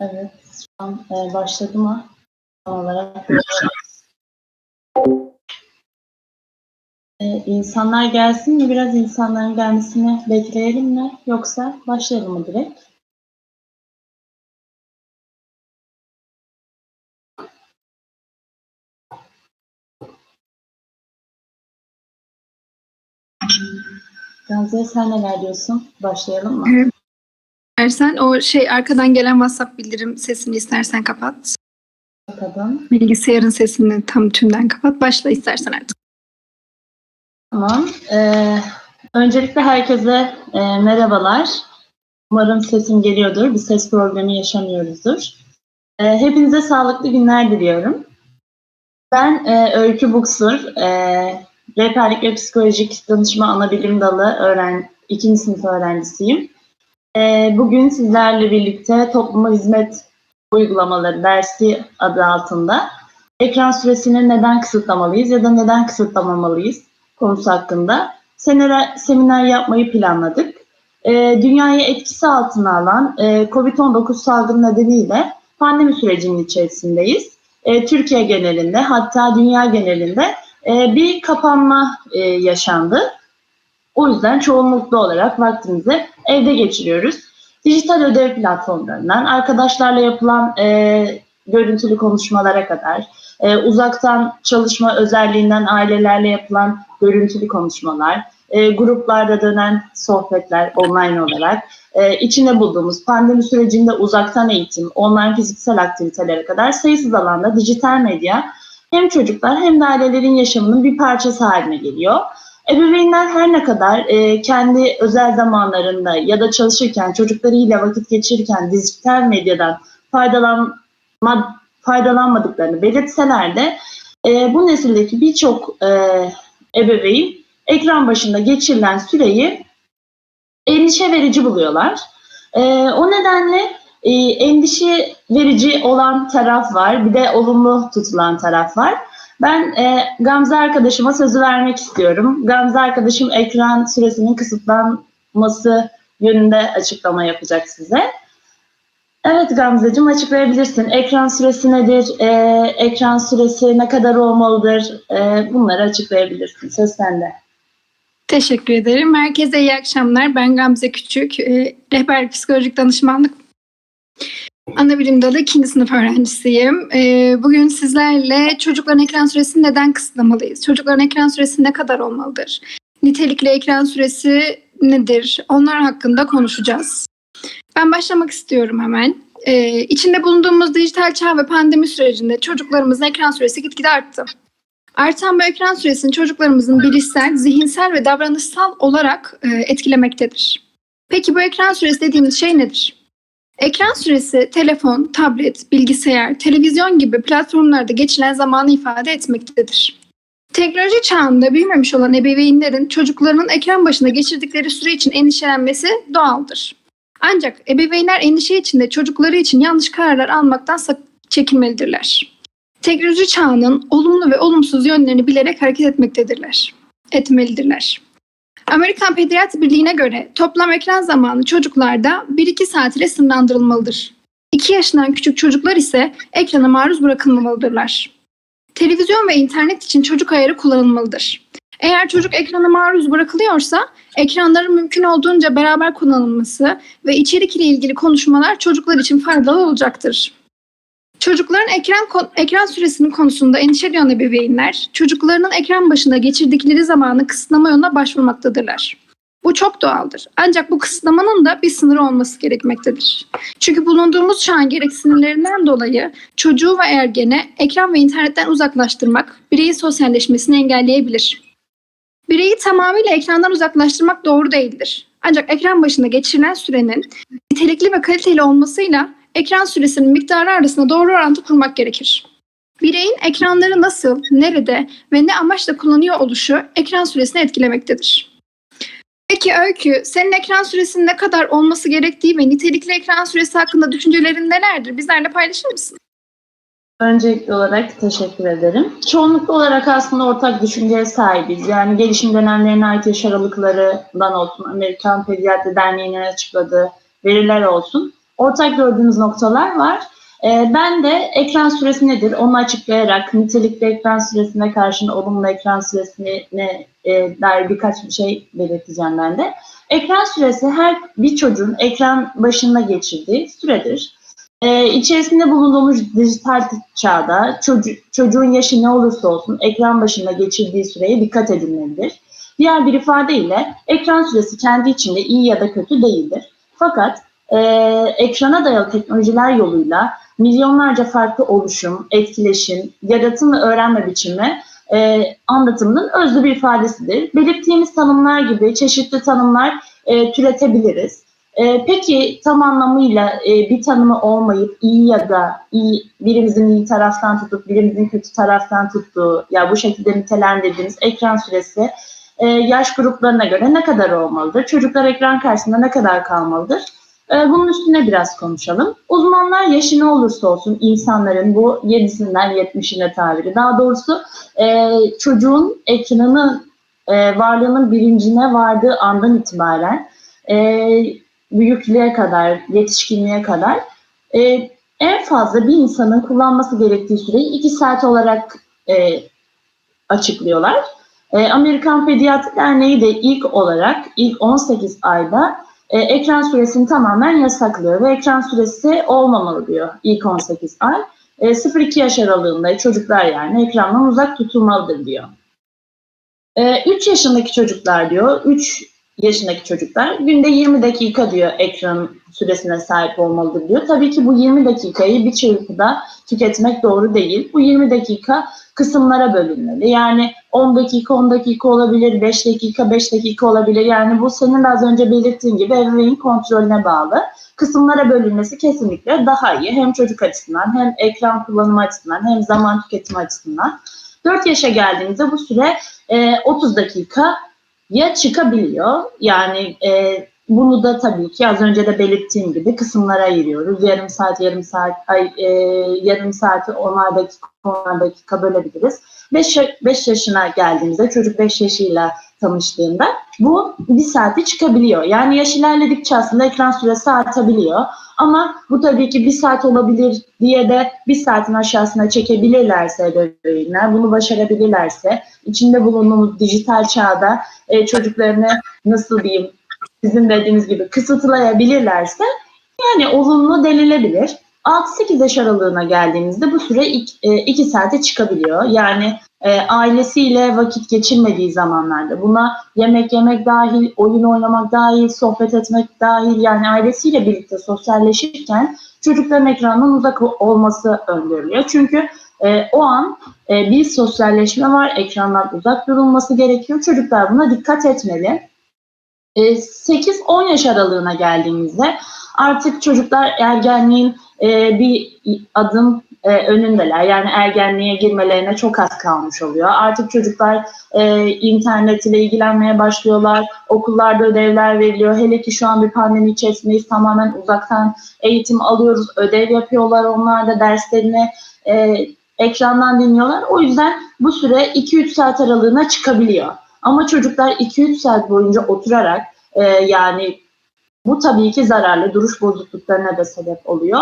Evet, an e, başladı mı? Tam olarak e, insanlar gelsin mi? Biraz insanların gelmesini bekleyelim mi? Yoksa başlayalım mı direkt? Gamze sen neler diyorsun? Başlayalım mı? Ersen o şey arkadan gelen WhatsApp bildirim sesini istersen kapat. Bakalım. Bilgisayarın sesini tam tümden kapat. Başla istersen artık. Tamam. Ee, öncelikle herkese e, merhabalar. Umarım sesim geliyordur. Bir ses problemi yaşamıyoruzdur. Ee, hepinize sağlıklı günler diliyorum. Ben e, Öykü Buksur. E, rehberlik ve psikolojik danışma anabilim dalı öğren ikinci sınıf öğrencisiyim. E, bugün sizlerle birlikte topluma hizmet uygulamaları dersi adı altında ekran süresini neden kısıtlamalıyız ya da neden kısıtlamamalıyız konusu hakkında seminer, seminer yapmayı planladık. E, dünyayı etkisi altına alan e, COVID-19 salgını nedeniyle pandemi sürecinin içerisindeyiz. E, Türkiye genelinde hatta dünya genelinde e, bir kapanma yaşandı. O yüzden çoğunluklu olarak vaktimizi evde geçiriyoruz. Dijital ödev platformlarından arkadaşlarla yapılan e, görüntülü konuşmalara kadar, e, uzaktan çalışma özelliğinden ailelerle yapılan görüntülü konuşmalar, e, gruplarda dönen sohbetler online olarak, e, içinde bulduğumuz pandemi sürecinde uzaktan eğitim, online fiziksel aktivitelere kadar sayısız alanda dijital medya hem çocuklar hem de ailelerin yaşamının bir parçası haline geliyor. Ebeveynler her ne kadar e, kendi özel zamanlarında ya da çalışırken, çocuklarıyla vakit geçirirken dijital medyadan faydalanma, faydalanmadıklarını belirtseler de e, bu nesildeki birçok e, ebeveyn ekran başında geçirilen süreyi endişe verici buluyorlar. E, o nedenle e, endişe verici olan taraf var, bir de olumlu tutulan taraf var. Ben e, Gamze arkadaşıma sözü vermek istiyorum. Gamze arkadaşım ekran süresinin kısıtlanması yönünde açıklama yapacak size. Evet Gamzeciğim açıklayabilirsin. Ekran süresi nedir? E, ekran süresi ne kadar olmalıdır? E, bunları açıklayabilirsin. Söz sende. Teşekkür ederim. Herkese iyi akşamlar. Ben Gamze Küçük. E, rehber psikolojik danışmanlık Anabilim dalı ikinci sınıf öğrencisiyim. E, bugün sizlerle çocukların ekran süresini neden kısıtlamalıyız? Çocukların ekran süresi ne kadar olmalıdır? Nitelikli ekran süresi nedir? Onlar hakkında konuşacağız. Ben başlamak istiyorum hemen. Ee, içinde bulunduğumuz dijital çağ ve pandemi sürecinde çocuklarımızın ekran süresi gitgide arttı. Artan bu ekran süresini çocuklarımızın bilişsel, zihinsel ve davranışsal olarak e, etkilemektedir. Peki bu ekran süresi dediğimiz şey nedir? Ekran süresi telefon, tablet, bilgisayar, televizyon gibi platformlarda geçilen zamanı ifade etmektedir. Teknoloji çağında büyümemiş olan ebeveynlerin çocuklarının ekran başında geçirdikleri süre için endişelenmesi doğaldır. Ancak ebeveynler endişe içinde çocukları için yanlış kararlar almaktan çekinmelidirler. Teknoloji çağının olumlu ve olumsuz yönlerini bilerek hareket etmektedirler. Etmelidirler. Amerikan Pediatri Birliği'ne göre toplam ekran zamanı çocuklarda 1-2 saat ile sınırlandırılmalıdır. 2 yaşından küçük çocuklar ise ekrana maruz bırakılmamalıdırlar. Televizyon ve internet için çocuk ayarı kullanılmalıdır. Eğer çocuk ekrana maruz bırakılıyorsa ekranların mümkün olduğunca beraber kullanılması ve içerik ile ilgili konuşmalar çocuklar için faydalı olacaktır. Çocukların ekran ekran süresinin konusunda endişe duyan ebeveynler, çocuklarının ekran başında geçirdikleri zamanı kısıtlama yoluna başvurmaktadırlar. Bu çok doğaldır. Ancak bu kısıtlamanın da bir sınırı olması gerekmektedir. Çünkü bulunduğumuz çağın gereksinimlerinden dolayı çocuğu ve ergene ekran ve internetten uzaklaştırmak bireyin sosyalleşmesini engelleyebilir. Bireyi tamamıyla ekrandan uzaklaştırmak doğru değildir. Ancak ekran başında geçirilen sürenin nitelikli ve kaliteli olmasıyla ekran süresinin miktarı arasında doğru orantı kurmak gerekir. Bireyin ekranları nasıl, nerede ve ne amaçla kullanıyor oluşu ekran süresini etkilemektedir. Peki Öykü, senin ekran süresinin ne kadar olması gerektiği ve nitelikli ekran süresi hakkında düşüncelerin nelerdir? Bizlerle paylaşır mısın? Öncelikli olarak teşekkür ederim. Çoğunlukla olarak aslında ortak düşünceye sahibiz. Yani gelişim dönemlerine ait yaş aralıklarından olsun, Amerikan Pediatri Derneği'nin açıkladığı veriler olsun. Ortak gördüğümüz noktalar var. E, ben de ekran süresi nedir onu açıklayarak nitelikli ekran süresine karşın olumlu ekran süresine e, dair birkaç bir şey belirteceğim ben de. Ekran süresi her bir çocuğun ekran başında geçirdiği süredir. Ee, içerisinde bulunduğumuz dijital çağda çocuğu, çocuğun yaşı ne olursa olsun ekran başında geçirdiği süreye dikkat edilmelidir. Diğer bir ifadeyle ekran süresi kendi içinde iyi ya da kötü değildir. Fakat e, ekrana dayalı teknolojiler yoluyla milyonlarca farklı oluşum, etkileşim, yaratım ve öğrenme biçimi e, anlatımının özlü bir ifadesidir. Belirttiğimiz tanımlar gibi çeşitli tanımlar e, türetebiliriz. E, peki tam anlamıyla e, bir tanımı olmayıp iyi ya da iyi birimizin iyi taraftan tutup birimizin kötü taraftan tuttuğu ya bu şekilde nitelendirdiğimiz ekran süresi e, yaş gruplarına göre ne kadar olmalıdır? Çocuklar ekran karşısında ne kadar kalmalıdır? E, bunun üstüne biraz konuşalım. Uzmanlar yaşı ne olursa olsun insanların bu 7'sinden 70'ine tabiri. Daha doğrusu e, çocuğun ekranı e, varlığının bilincine vardığı andan itibaren e, büyüklüğe kadar, yetişkinliğe kadar en fazla bir insanın kullanması gerektiği süreyi 2 saat olarak açıklıyorlar. Amerikan Pediatri Derneği de ilk olarak ilk 18 ayda e, ekran süresini tamamen yasaklıyor ve ekran süresi olmamalı diyor ilk 18 ay. E, 0-2 yaş aralığında çocuklar yani ekrandan uzak tutulmalıdır diyor. E, 3 yaşındaki çocuklar diyor, 3 yaşındaki çocuklar günde 20 dakika diyor ekran süresine sahip olmalıdır diyor. Tabii ki bu 20 dakikayı bir çırpıda tüketmek doğru değil. Bu 20 dakika kısımlara bölünmeli. Yani 10 dakika 10 dakika olabilir, 5 dakika 5 dakika olabilir. Yani bu senin az önce belirttiğin gibi ebeveyn kontrolüne bağlı. Kısımlara bölünmesi kesinlikle daha iyi. Hem çocuk açısından hem ekran kullanımı açısından hem zaman tüketimi açısından. 4 yaşa geldiğimizde bu süre e, 30 dakika ya çıkabiliyor. Yani e, bunu da tabii ki az önce de belirttiğim gibi kısımlara ayırıyoruz. Yarım saat, yarım saat, ay, e, yarım saati onar dakika, onar dakika bölebiliriz. 5 5 yaşına geldiğimizde çocuk 5 yaşıyla tanıştığında bu bir saati çıkabiliyor. Yani yaş ilerledikçe aslında ekran süresi artabiliyor. Ama bu tabii ki bir saat olabilir diye de bir saatin aşağısına çekebilirlerse ebeveynler, bunu başarabilirlerse, içinde bulunduğumuz dijital çağda e, çocuklarını nasıl diyeyim sizin dediğiniz gibi kısıtlayabilirlerse yani olumlu denilebilir. 6-8 yaş aralığına geldiğimizde bu süre 2 e, saate çıkabiliyor. Yani e, ailesiyle vakit geçirmediği zamanlarda buna yemek yemek dahil, oyun oynamak dahil, sohbet etmek dahil yani ailesiyle birlikte sosyalleşirken çocukların ekrandan uzak olması öngörülüyor. Çünkü e, o an e, bir sosyalleşme var, ekrandan uzak durulması gerekiyor. Çocuklar buna dikkat etmeli. E, 8-10 yaş aralığına geldiğimizde artık çocuklar ergenliğin e, bir adım e, önündeler. Yani ergenliğe girmelerine çok az kalmış oluyor. Artık çocuklar e, internet ile ilgilenmeye başlıyorlar. Okullarda ödevler veriliyor. Hele ki şu an bir pandemi içerisindeyiz. Tamamen uzaktan eğitim alıyoruz. Ödev yapıyorlar. Onlar da derslerini e, ekrandan dinliyorlar. O yüzden bu süre 2-3 saat aralığına çıkabiliyor. Ama çocuklar 2-3 saat boyunca oturarak e, yani bu tabii ki zararlı duruş bozukluklarına da sebep oluyor.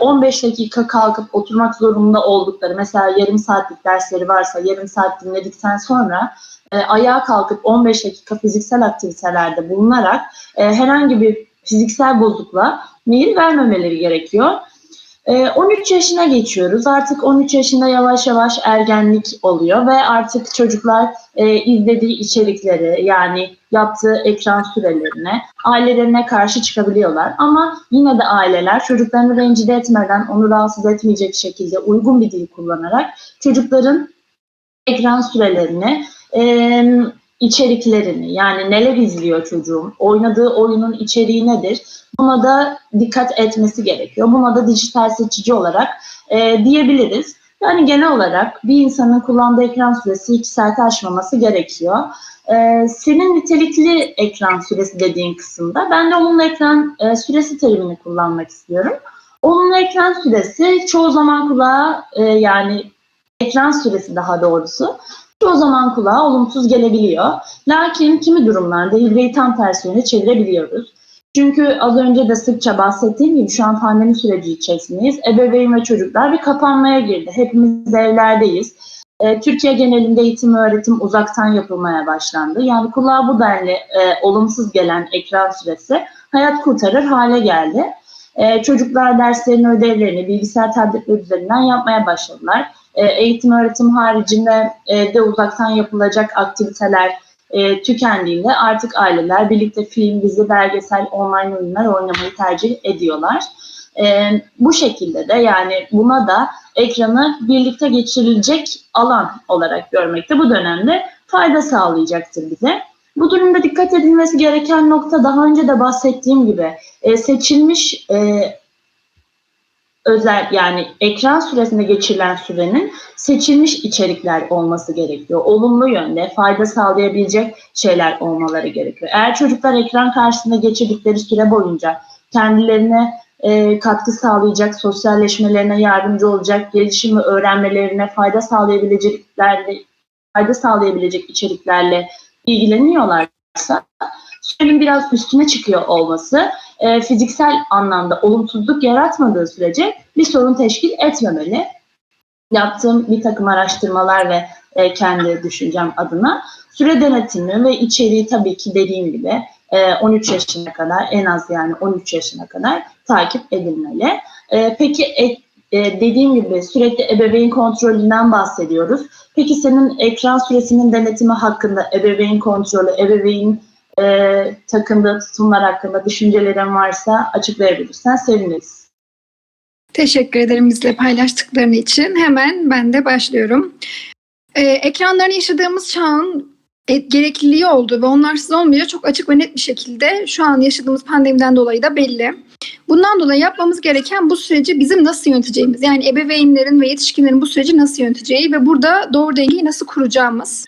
15 dakika kalkıp oturmak zorunda oldukları mesela yarım saatlik dersleri varsa yarım saat dinledikten sonra ayağa kalkıp 15 dakika fiziksel aktivitelerde bulunarak herhangi bir fiziksel bozukluğa meyil vermemeleri gerekiyor. 13 ee, yaşına geçiyoruz. Artık 13 yaşında yavaş yavaş ergenlik oluyor ve artık çocuklar e, izlediği içerikleri yani yaptığı ekran sürelerine ailelerine karşı çıkabiliyorlar. Ama yine de aileler çocuklarını rencide etmeden onu rahatsız etmeyecek şekilde uygun bir dil kullanarak çocukların ekran sürelerini e, içeriklerini yani neler izliyor çocuğum, oynadığı oyunun içeriği nedir buna da dikkat etmesi gerekiyor. Buna da dijital seçici olarak e, diyebiliriz. Yani genel olarak bir insanın kullandığı ekran süresi 2 saati aşmaması gerekiyor. Ee, senin nitelikli ekran süresi dediğin kısımda ben de olumlu ekran e, süresi terimini kullanmak istiyorum. Olumlu ekran süresi çoğu zaman kulağa e, yani ekran süresi daha doğrusu çoğu zaman kulağa olumsuz gelebiliyor. Lakin kimi durumlarda hibreyi tam tersi yöne çevirebiliyoruz. Çünkü az önce de sıkça bahsettiğim gibi şu an pandemi süreci içerisindeyiz. Ebeveyn ve çocuklar bir kapanmaya girdi. Hepimiz evlerdeyiz. E, Türkiye genelinde eğitim öğretim uzaktan yapılmaya başlandı. Yani kulağa bu denli e, olumsuz gelen ekran süresi hayat kurtarır hale geldi. E, çocuklar derslerini, ödevlerini bilgisayar tabletler üzerinden yapmaya başladılar. E, eğitim öğretim haricinde e, de uzaktan yapılacak aktiviteler e, tükendiğinde artık aileler birlikte film, dizi, belgesel, online oyunlar oynamayı tercih ediyorlar. E, bu şekilde de yani buna da ekranı birlikte geçirilecek alan olarak görmekte bu dönemde fayda sağlayacaktır bize. Bu durumda dikkat edilmesi gereken nokta daha önce de bahsettiğim gibi e, seçilmiş e, özel yani ekran süresinde geçirilen sürenin seçilmiş içerikler olması gerekiyor. Olumlu yönde fayda sağlayabilecek şeyler olmaları gerekiyor. Eğer çocuklar ekran karşısında geçirdikleri süre boyunca kendilerine e, katkı sağlayacak, sosyalleşmelerine yardımcı olacak, gelişim ve öğrenmelerine fayda sağlayabileceklerle fayda sağlayabilecek içeriklerle ilgileniyorlarsa sürenin biraz üstüne çıkıyor olması e, fiziksel anlamda olumsuzluk yaratmadığı sürece bir sorun teşkil etmemeli. Yaptığım bir takım araştırmalar ve e, kendi düşüncem adına süre denetimi ve içeriği tabii ki dediğim gibi e, 13 yaşına kadar en az yani 13 yaşına kadar takip edilmeli. E, peki e, e, dediğim gibi sürekli ebeveyn kontrolünden bahsediyoruz. Peki senin ekran süresinin denetimi hakkında ebeveyn kontrolü, ebeveyn e, takındığı tutumlar hakkında düşüncelerin varsa açıklayabilirsen seviniriz. Teşekkür ederim bizle paylaştıkların için. Hemen ben de başlıyorum. Ee, ekranların yaşadığımız çağın e, gerekliliği oldu ve onlarsız olmayacak çok açık ve net bir şekilde şu an yaşadığımız pandemiden dolayı da belli. Bundan dolayı yapmamız gereken bu süreci bizim nasıl yöneteceğimiz yani ebeveynlerin ve yetişkinlerin bu süreci nasıl yöneteceği ve burada doğru dengeyi nasıl kuracağımız.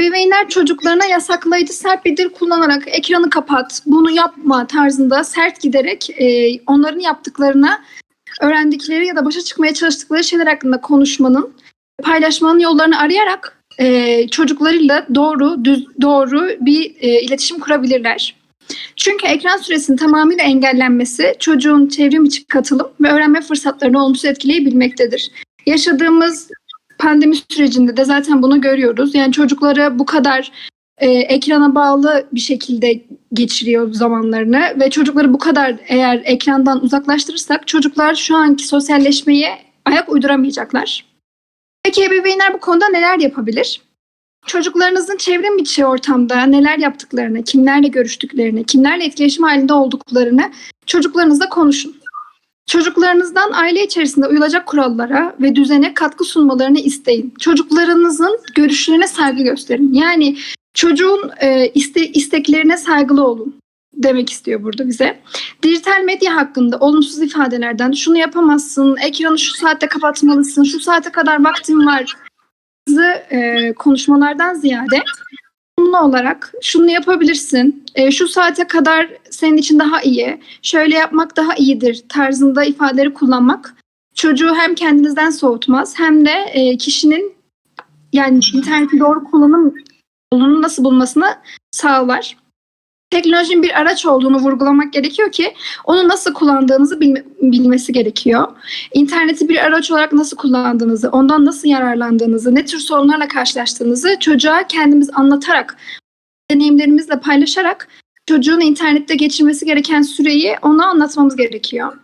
Ebeveynler çocuklarına yasaklayıcı sert bir dil kullanarak ekranı kapat, bunu yapma tarzında sert giderek e, onların yaptıklarına öğrendikleri ya da başa çıkmaya çalıştıkları şeyler hakkında konuşmanın, paylaşmanın yollarını arayarak e, çocuklarıyla doğru, düz, doğru bir e, iletişim kurabilirler. Çünkü ekran süresinin tamamıyla engellenmesi çocuğun çevrim içi katılım ve öğrenme fırsatlarını olumsuz etkileyebilmektedir. Yaşadığımız pandemi sürecinde de zaten bunu görüyoruz. Yani çocukları bu kadar e, ekrana bağlı bir şekilde geçiriyor zamanlarını ve çocukları bu kadar eğer ekrandan uzaklaştırırsak çocuklar şu anki sosyalleşmeye ayak uyduramayacaklar. Peki ebeveynler bu konuda neler yapabilir? Çocuklarınızın çevrim içi ortamda neler yaptıklarını, kimlerle görüştüklerini, kimlerle etkileşim halinde olduklarını çocuklarınızla konuşun. Çocuklarınızdan aile içerisinde uyulacak kurallara ve düzene katkı sunmalarını isteyin. Çocuklarınızın görüşlerine saygı gösterin. Yani çocuğun e, iste, isteklerine saygılı olun demek istiyor burada bize. Dijital medya hakkında olumsuz ifadelerden şunu yapamazsın, ekranı şu saatte kapatmalısın, şu saate kadar vaktin var e, konuşmalardan ziyade olumlu olarak şunu yapabilirsin, e, şu saate kadar senin için daha iyi, şöyle yapmak daha iyidir tarzında ifadeleri kullanmak çocuğu hem kendinizden soğutmaz hem de e, kişinin yani interneti doğru kullanım yolunu nasıl bulmasını sağlar. Teknolojinin bir araç olduğunu vurgulamak gerekiyor ki onu nasıl kullandığınızı bilme, bilmesi gerekiyor. İnterneti bir araç olarak nasıl kullandığınızı, ondan nasıl yararlandığınızı, ne tür sorunlarla karşılaştığınızı çocuğa kendimiz anlatarak, deneyimlerimizle paylaşarak çocuğun internette geçirmesi gereken süreyi ona anlatmamız gerekiyor.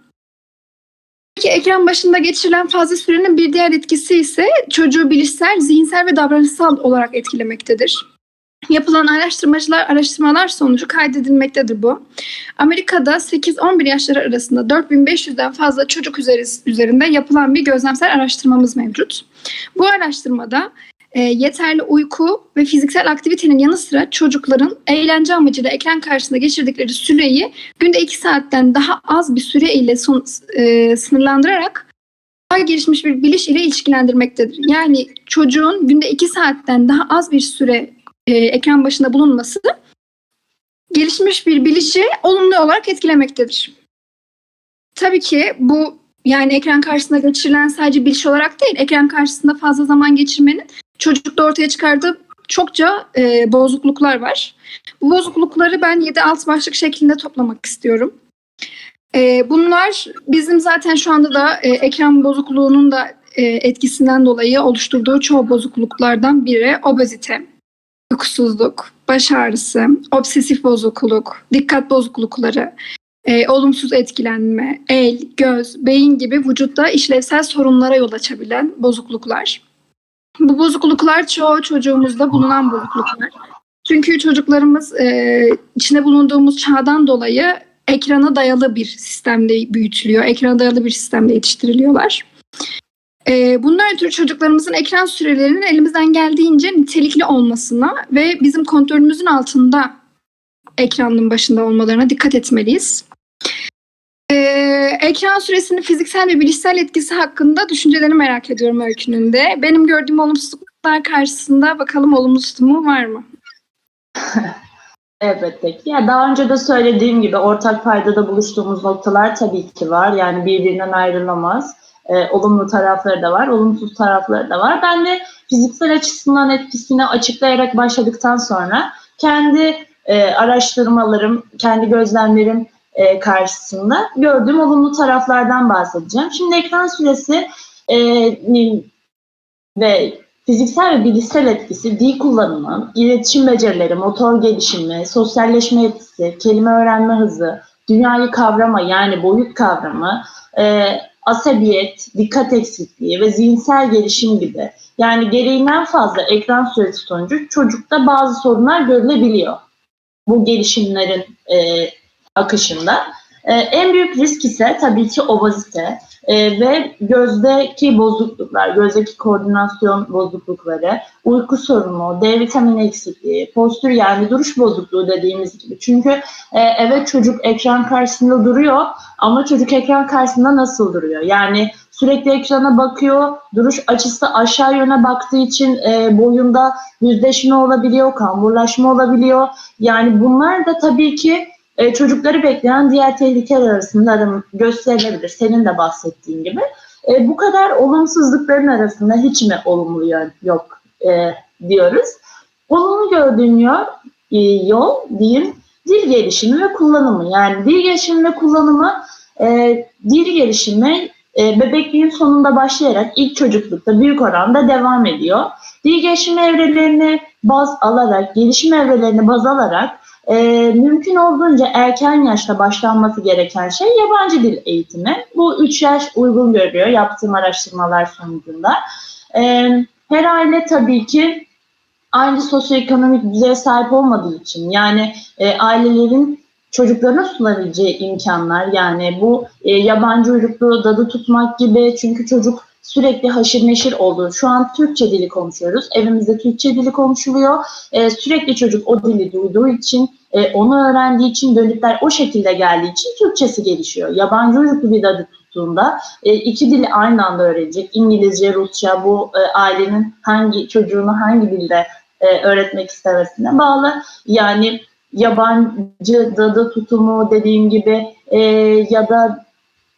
Peki ekran başında geçirilen fazla sürenin bir diğer etkisi ise çocuğu bilişsel, zihinsel ve davranışsal olarak etkilemektedir. Yapılan araştırmacılar araştırmalar sonucu kaydedilmektedir bu. Amerika'da 8-11 yaşları arasında 4500'den fazla çocuk üzerinde yapılan bir gözlemsel araştırmamız mevcut. Bu araştırmada e, yeterli uyku ve fiziksel aktivitenin yanı sıra çocukların eğlence amacıyla ekran karşısında geçirdikleri süreyi günde 2 saatten daha az bir süre ile son, e, sınırlandırarak daha gelişmiş bir biliş ile ilişkilendirmektedir. Yani çocuğun günde 2 saatten daha az bir süre e, ekran başında bulunması gelişmiş bir bilişi olumlu olarak etkilemektedir. Tabii ki bu yani ekran karşısında geçirilen sadece biliş olarak değil, ekran karşısında fazla zaman geçirmenin çocukta ortaya çıkardığı çokça e, bozukluklar var. Bu bozuklukları ben 7-6 başlık şeklinde toplamak istiyorum. E, bunlar bizim zaten şu anda da e, ekran bozukluğunun da e, etkisinden dolayı oluşturduğu çoğu bozukluklardan biri obezite, uykusuzluk, baş ağrısı, obsesif bozukluk, dikkat bozuklukları, e, olumsuz etkilenme, el, göz, beyin gibi vücutta işlevsel sorunlara yol açabilen bozukluklar. Bu bozukluklar çoğu çocuğumuzda bulunan bozukluklar. Çünkü çocuklarımız e, içinde bulunduğumuz çağdan dolayı ekrana dayalı bir sistemde büyütülüyor. Ekrana dayalı bir sistemde yetiştiriliyorlar. E, bundan ötürü çocuklarımızın ekran sürelerinin elimizden geldiğince nitelikli olmasına ve bizim kontrolümüzün altında ekranın başında olmalarına dikkat etmeliyiz. Ee, ekran süresinin fiziksel ve bilişsel etkisi hakkında düşüncelerini merak ediyorum öykünün de. Benim gördüğüm olumsuzluklar karşısında bakalım olumlusu mu var mı? Elbette ki. Ya daha önce de söylediğim gibi ortak paydada buluştuğumuz noktalar tabii ki var. Yani birbirinden ayrılamaz. Ee, olumlu tarafları da var, olumsuz tarafları da var. Ben de fiziksel açısından etkisini açıklayarak başladıktan sonra kendi e, araştırmalarım, kendi gözlemlerim e, karşısında gördüğüm olumlu taraflardan bahsedeceğim. Şimdi ekran süresi e, ve fiziksel ve bilişsel etkisi, dil kullanımı, iletişim becerileri, motor gelişimi, sosyalleşme etkisi, kelime öğrenme hızı, dünyayı kavrama yani boyut kavramı, e, asabiyet, dikkat eksikliği ve zihinsel gelişim gibi yani gereğinden fazla ekran süresi sonucu çocukta bazı sorunlar görülebiliyor. Bu gelişimlerin e, akışında. E, en büyük risk ise tabii ki obezite e, ve gözdeki bozukluklar, gözdeki koordinasyon bozuklukları, uyku sorunu, D vitamini eksikliği, postür yani duruş bozukluğu dediğimiz gibi. Çünkü e, evet çocuk ekran karşısında duruyor ama çocuk ekran karşısında nasıl duruyor? Yani sürekli ekrana bakıyor, duruş açısı aşağı yöne baktığı için e, boyunda yüzleşme olabiliyor, kamburlaşma olabiliyor. Yani bunlar da tabii ki e, çocukları bekleyen diğer tehlikeler arasında gösterilebilir. Senin de bahsettiğin gibi. E, bu kadar olumsuzlukların arasında hiç mi olumlu yön yok e, diyoruz. Olumlu gördüğüm yol, e, yol diyeyim dil gelişimi ve kullanımı. Yani dil gelişimi ve kullanımı e, dil gelişimi e, bebekliğin sonunda başlayarak ilk çocuklukta büyük oranda devam ediyor. Dil gelişimi evrelerini baz alarak, gelişim evrelerini baz alarak e, mümkün olduğunca erken yaşta başlanması gereken şey yabancı dil eğitimi. Bu 3 yaş uygun görüyor yaptığım araştırmalar sonucunda. E, her aile tabii ki aynı sosyoekonomik düzeye sahip olmadığı için yani e, ailelerin çocuklarına sunabileceği imkanlar yani bu e, yabancı uyruklu dadı tutmak gibi çünkü çocuk sürekli haşır neşir olduğu, şu an Türkçe dili konuşuyoruz, evimizde Türkçe dili konuşuluyor, e, sürekli çocuk o dili duyduğu için, e, onu öğrendiği için, dönütler o şekilde geldiği için Türkçesi gelişiyor. Yabancı uyruklu bir dadı tuttuğunda e, iki dili aynı anda öğrenecek, İngilizce, Rusça, bu e, ailenin hangi çocuğunu hangi dilde e, öğretmek istemesine bağlı. Yani yabancı dadı tutumu dediğim gibi e, ya da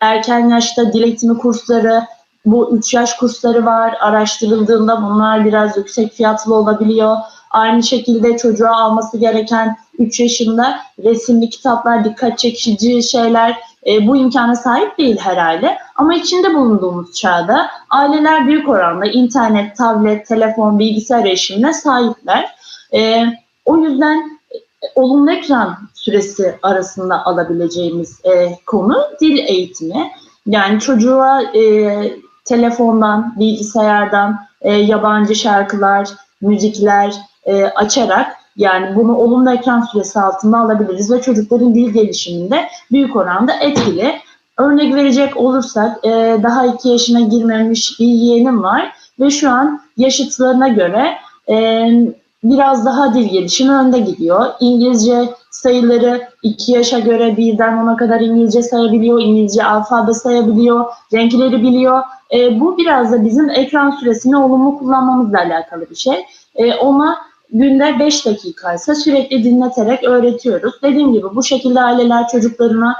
erken yaşta dil eğitimi kursları, bu 3 yaş kursları var. Araştırıldığında bunlar biraz yüksek fiyatlı olabiliyor. Aynı şekilde çocuğa alması gereken 3 yaşında resimli kitaplar, dikkat çekici şeyler e, bu imkana sahip değil her aile. Ama içinde bulunduğumuz çağda aileler büyük oranda internet, tablet, telefon, bilgisayar erişimine sahipler. E, o yüzden olumlu ekran süresi arasında alabileceğimiz e, konu dil eğitimi. Yani çocuğa e, telefondan, bilgisayardan e, yabancı şarkılar, müzikler e, açarak yani bunu olumlu ekran süresi altında alabiliriz ve çocukların dil gelişiminde büyük oranda etkili. Örnek verecek olursak e, daha iki yaşına girmemiş bir yeğenim var ve şu an yaşıtlarına göre e, biraz daha dil gelişimi önde gidiyor. İngilizce sayıları 2 yaşa göre birden ona kadar İngilizce sayabiliyor, İngilizce alfabe sayabiliyor, renkleri biliyor. E, bu biraz da bizim ekran süresini olumlu kullanmamızla alakalı bir şey. E, ona günde 5 dakika ise sürekli dinleterek öğretiyoruz. Dediğim gibi bu şekilde aileler çocuklarına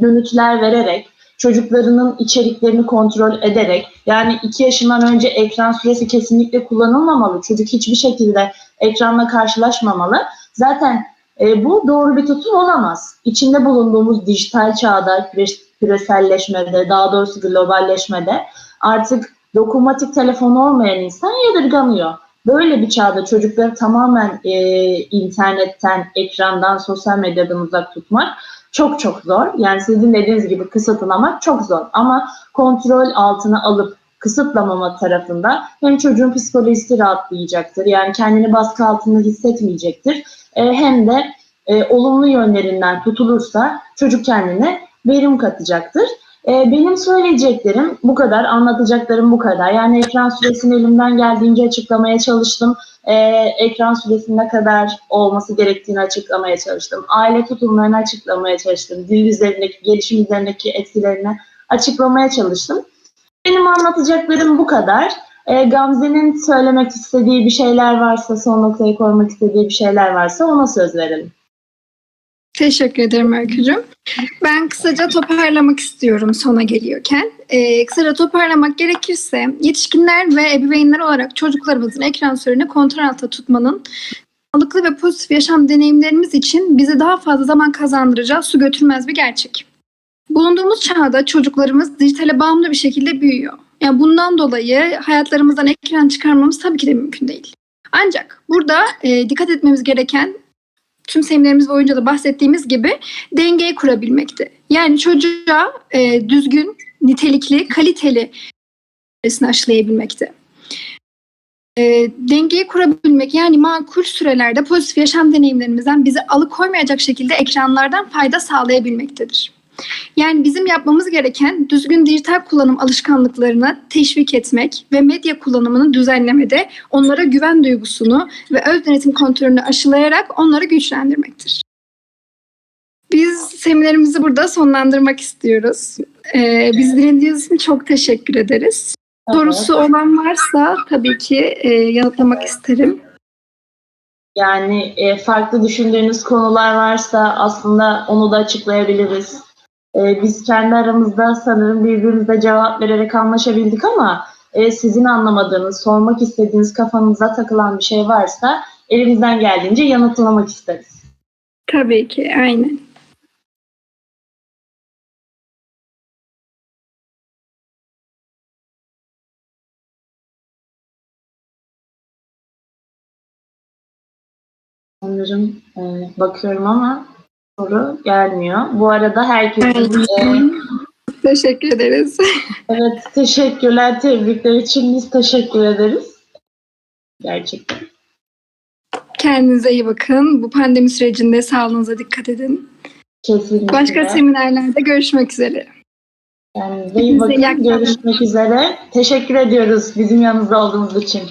dönütler vererek çocuklarının içeriklerini kontrol ederek yani 2 yaşından önce ekran süresi kesinlikle kullanılmamalı. Çocuk hiçbir şekilde ekranla karşılaşmamalı. Zaten e, bu doğru bir tutum olamaz. İçinde bulunduğumuz dijital çağda, küre- küreselleşmede, daha doğrusu globalleşmede artık dokunmatik telefonu olmayan insan yadırganıyor. Böyle bir çağda çocukları tamamen e, internetten, ekrandan, sosyal medyadan uzak tutmak çok çok zor. Yani sizin dediğiniz gibi kısıtlamak çok zor. Ama kontrol altına alıp kısıtlamama tarafında hem çocuğun psikolojisi rahatlayacaktır. Yani kendini baskı altında hissetmeyecektir. E, hem de e, olumlu yönlerinden tutulursa çocuk kendine verim katacaktır. E, benim söyleyeceklerim bu kadar, anlatacaklarım bu kadar. Yani ekran süresini elimden geldiğince açıklamaya çalıştım. E, ekran süresinin ne kadar olması gerektiğini açıklamaya çalıştım. Aile tutumlarını açıklamaya çalıştım. Dil üzerindeki, gelişim üzerindeki etkilerini açıklamaya çalıştım. Benim anlatacaklarım bu kadar. E, Gamze'nin söylemek istediği bir şeyler varsa, son noktayı koymak istediği bir şeyler varsa ona söz verelim. Teşekkür ederim Öykücüğüm. Ben kısaca toparlamak istiyorum sona geliyorken. Ee, kısaca toparlamak gerekirse yetişkinler ve ebeveynler olarak çocuklarımızın ekran süreni kontrol altında tutmanın sağlıklı ve pozitif yaşam deneyimlerimiz için bize daha fazla zaman kazandıracağı su götürmez bir gerçek. Bulunduğumuz çağda çocuklarımız dijitale bağımlı bir şekilde büyüyor. Yani bundan dolayı hayatlarımızdan ekran çıkarmamız tabii ki de mümkün değil. Ancak burada e, dikkat etmemiz gereken tüm seminerimiz boyunca da bahsettiğimiz gibi dengeyi kurabilmekte. Yani çocuğa e, düzgün, nitelikli, kaliteli süresini aşılayabilmekte. E, dengeyi kurabilmek yani makul sürelerde pozitif yaşam deneyimlerimizden bizi alıkoymayacak şekilde ekranlardan fayda sağlayabilmektedir. Yani bizim yapmamız gereken düzgün dijital kullanım alışkanlıklarını teşvik etmek ve medya kullanımını düzenlemede onlara güven duygusunu ve öz denetim kontrolünü aşılayarak onları güçlendirmektir. Biz seminerimizi burada sonlandırmak istiyoruz. Ee, biz dinlediğiniz için çok teşekkür ederiz. Sorusu olan varsa tabii ki e, yanıtlamak isterim. Yani e, farklı düşündüğünüz konular varsa aslında onu da açıklayabiliriz. E, biz kendi aramızda sanırım birbirimize cevap vererek anlaşabildik ama e, sizin anlamadığınız, sormak istediğiniz, kafanıza takılan bir şey varsa elimizden geldiğince yanıtlamak isteriz. Tabii ki, aynen. Sanırım e, bakıyorum ama soru gelmiyor. Bu arada herkesin e, Teşekkür ederiz. evet teşekkürler, tebrikler için biz teşekkür ederiz. Gerçekten. Kendinize iyi bakın. Bu pandemi sürecinde sağlığınıza dikkat edin. Kesinlikle. Başka seminerlerde görüşmek üzere. Kendinize iyi bakın. Görüşmek üzere. Teşekkür ediyoruz bizim yanımızda olduğunuz için.